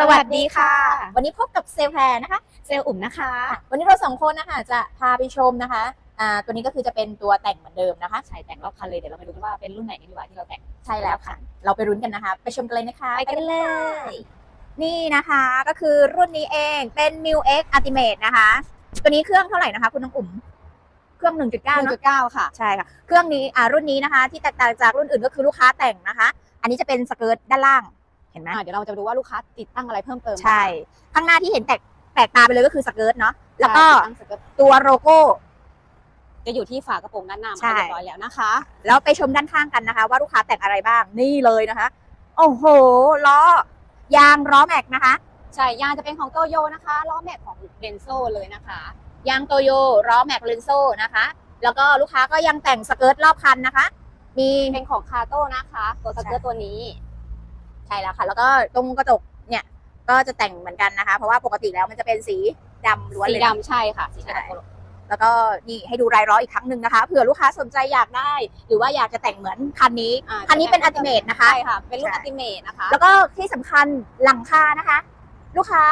สวัสดีค่ะ วันนี้พบกับเซลลแพรนะคะ เซลล์อุ่มนะคะ วันนี้เราสองคนนะคะจะพาไปชมนะคะอ่าตัวนี้ก็คือจะเป็นตัวแต่งเหมือนเดิมนะคะ ใช่แต่งรอบคันเลยเดี๋ยวเราไปดูกันว่าเป็นรุ่นไหนกันดีกว่าที่เราแต่งใช่แล้วค่ะ เราไปรุ้นกันนะคะ ไปชมกันเลยนะคะ ไปกันเลย นี่นะคะก็คือรุ่นนี้เองเป็น m i l X Ultimate นะคะ ตัวนี้เครื่องเท่าไหร่นะคะ คุณน้องอุ๋มเครื่อง 1.9หนึ่งเนจุอะดเก้าค่ะ ใช่ค่ะ เครื่องนี้อ่ารุ่นนี้นะคะ ที่แตกต่างจากรุ่นอื่นก็คือลูกค้าแต่งนะคะ อันนี้จะเป็นสเกิร์ตด้านล่าง เห็นไหมอ่าเดี๋ยวเราจะดูว่าลูกค้าติดตั้งอะไรเพิ่มเติมใช่ ข้างหน้าที่เห็นแตกแปลกตาไปเลยก็คือสเกิร์ตเนาะแล้วก็ใช่ติดตั้งสเกิร์ตตัวโลโก้ จะอยู่ที่ฝากระโปรงด้านหน้าใช่มาเรียบร้อยแล้วนะคะ แล้วไปชมด้านข้างกันนะคะ ว่าลูกค้าแต่งอะไรบ้างนี่เลยนะคะ โอ้โหล้อยางล้อแม็กนะคะใช่ยางจะเป็นของโตโยนะคะล้อแม็กของเบนโซเลยนะคะยางโตโยล้อแม็กเลนโซนะคะ แล้วก็ลูกค้าก็ยังแต่งสเกิร์ตรอบคันนะคะ มีเป็นของคาโต้นะคะ ตัวสเกิร์ตตัวนี้ ใช่แล้วค่ะ แล้วก็ตรงกระจกเนี่ยก็จะแต่งเหมือนกันนะคะ เพราะว่าปกติแล้วมันจะเป็นสีดำล้วนสีเลยนะ ดำใช่ค่ะสีใช่ดำแล้วก็นี่ให้ดูรายล้ออีกครั้งหนึ่งนะคะเผื่อลูกค้าสนใจอยากได้ หรือว่าอยากจะแต่งเหมือนคันนี้อ่าคันนี้เป็นอัลติเมทนะคะ ใช่ค่ะ เป็นรุ่นใช่ อัลติเมทนะคะแล้วก็ที่สำคัญหลังคานะคะ ลูกค้า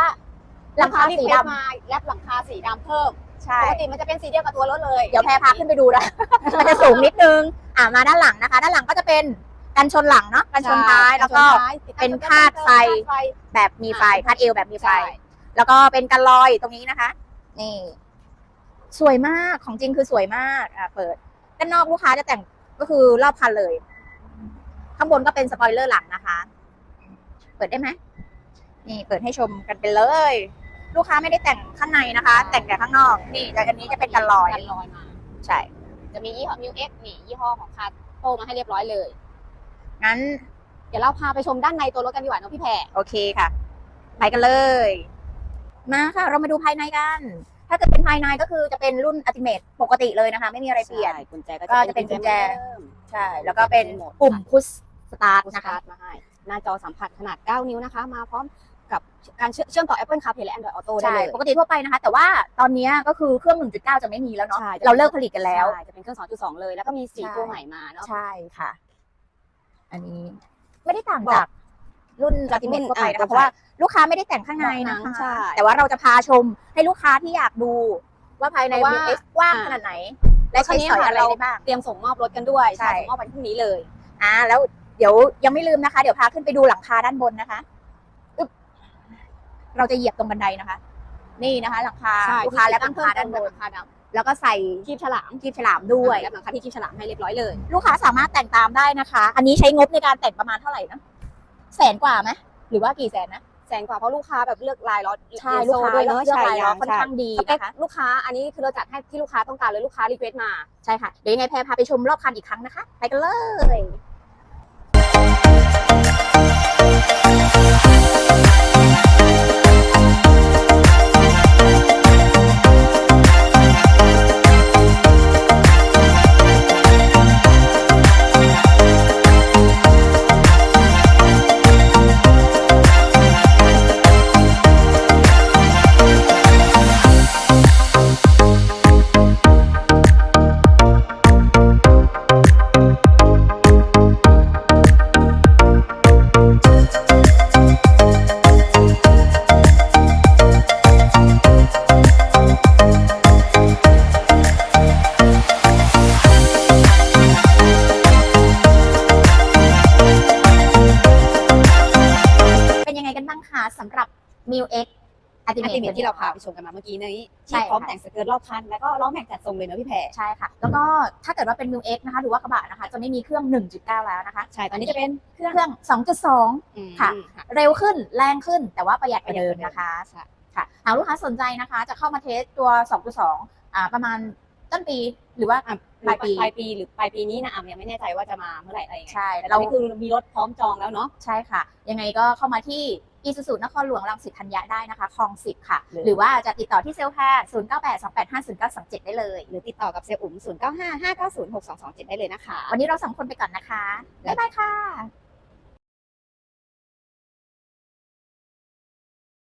หลังคาสีดำมาแลบหลังคาสีดำเพิ่มใช่ปกติมันจะเป็นสีเดียวกับตัวรถเลยเดี๋ยวแพรพาขึ้นไปดูนะ มันจะสูงนิดนึง อ่ามาด้านหลังนะคะ ด้านหลังก็จะเป็น กันชนหลังเนาะกันชนท้ายแล้วก็เป็นคาดไฟแบบมีไฟคาดเอวแบบมีไฟใช่แล้วก็เป็นกันลอยตรงนี้นะคะ นี่ สวยมากของจริงคือสวยมากอ่าเปิดด้านนอกลูกค้าจะแต่งก็คือรอบคันเลย ข้างบนก็เป็นสปอยเลอร์หลังนะคะ เปิดได้ไหมนี่เปิดให้ชมกันไปเลย ลูกค้าไม่ได้แต่งข้างในนะคะ แต่งแต่ข้างนอก นี่แต่อันนี้จะเป็นกันลอยกันลอยมาใช่ จะมียี่ห้อมิวเอ็กนี่ยี่ห้อของคาโตมาให้เรียบร้อยเลย งั้น เดี๋ยวเราพาไปชมด้านในตัวรถกันดีกว่าเน้องพี่แพรโอเคค่ะ ไปกันเลย มาค่ะ เรามาดูภายในกัน ถ้าเกิดเป็นภายในก็คือจะเป็นรุ่นอัติเมตปกติเลยนะคะ ไม่มีอะไรเปลี่ยน ใช่กุญแจก็ก็จะเป็นกุญแจเหมือนเดิมใช่ แล้วก็เป็นปุ่มพุชสตาร์ทพุชนะสตาคะร์ทมาให้หน้าจอสัมผัสขนาด 9 นิ้วนะคะ มาพร้อมกับการเชื่อเชื่อมต่อ Apple CarPlay และ Android Auto ได้ใช่ เลยปกติทั่วไปนะคะ แต่ว่าตอนนี้ก็คือเครื่อง 1.9 จะไม่มีแล้วเนาะ ใช่เราเลิกผลิตกันแล้ว ใช่จะเป็นเครื่อง 2.2 เลย แล้วก็มีสีใช่ ตัวใหม่มาเนาะ ใช่ค่ะ อันนี้ไม่ได้ต่างจากรุ่นอัติเมตทั่วไปนะคะเพราะว่าลูกค้าไม่ได้แต่งข้างในนะใช่ คะแต่ว่าเราจะพาชมให้ลูกค้าที่อยากดูว่าภายในเพราะว่า VX กว้างขนาดไหน และใช้สอยอะไรได้บ้าง เตรียมส่งมอบรถกันด้วยใช่ ใช่ส่งมอบวันพรุ่งนี้เลยอ่าแล้วเดี๋ยวยังไม่ลืมนะคะ เดี๋ยวพาขึ้นไปดูหลังคาด้านบนนะคะอึ๊บเราจะเหยียบตรงบันไดนะคะ นี่นะคะหลังคาใช่ลูกค้าและหตั้ลังงเพิ่มคาเติด้ามนบแบบนราคาดแล้วก็ใส่ำคีบฉลามกีบฉลามด้วยและหลังคาที่คีบฉลามให้เรียบร้อยเลย ลูกค้าสามารถแต่งตามได้นะคะ อันนี้ใช้งบในการแต่งประมาณเท่าไหร่นะแสนกว่าไหมหรือว่ากี่แสนนะแสนกว่าเพราะลูกค้าแบบเลือกลายล้อใช่เยนลูกโซ่ค้าด้วยเนาะเลือกใช่ลายล้อค่อนใช่ข้างดีสเปคนะคะลูกค้าอันนี้คือเราจัดให้ที่ลูกค้าต้องการเลยลูกค้ารีเควสต์มาใช่ค่ะเดี๋ยวยังไงแพรพาไปชมรอบคันอีกครั้งนะคะ ไปกันเลย รับ m i l X อัติอัเมนติเมตทที่เราพาไปชมกันมาเมื่อกี้นี้ใช่ที่พร้อมค่ะแต่งสเกิร์ตรอบคัน แล้วก็ล้อแม็กจัดทรงเลยเนอะพี่แพรใช่ค่ะ แล้วก็ถ้าเกิดว่าเป็น m i l X นะคะหรือว่ากระบะนะคะ จะไม่มีเครื่อง 1.9 แล้วนะคะ ใช่ ตอนนี้จะเป็นเครื่อง 2.2อืมค่ะ เร็วขึ้นแรงขึ้นแต่ว่าประหยัดกว่าเดิมนะคะใช่ค่ะหากลูกค้าสนใจนะคะ จะเข้ามาเทสตัว 2.2อ่าประมาณ ต้นปีหรือว่าอะปลายปี ปลายปีหรือปลายปีนี้นะอะยังไม่แน่ใจว่าจะมาเมื่อไหร่อะไรยังไงใช่แต่เราเราคือมีรถพร้อมจองแล้วเนาะ ใช่ค่ะ ยังไงก็เข้ามาที่อีซูซูนครหลวงรังสิตธัญญะได้นะคะคลองสิบค่ะ หรือ หรือว่าจะติดต่อที่เซลล์แพทย์0 9 8 2 8 5 0 9 2 7ได้เลย หรือติดต่อกับเซลล์อุ๋ม0 9 5 5 9 0 6 2 2 7 ได้เลยนะคะ วันนี้เราสองคนไปก่อนนะคะ บ๊ายบายค่ะ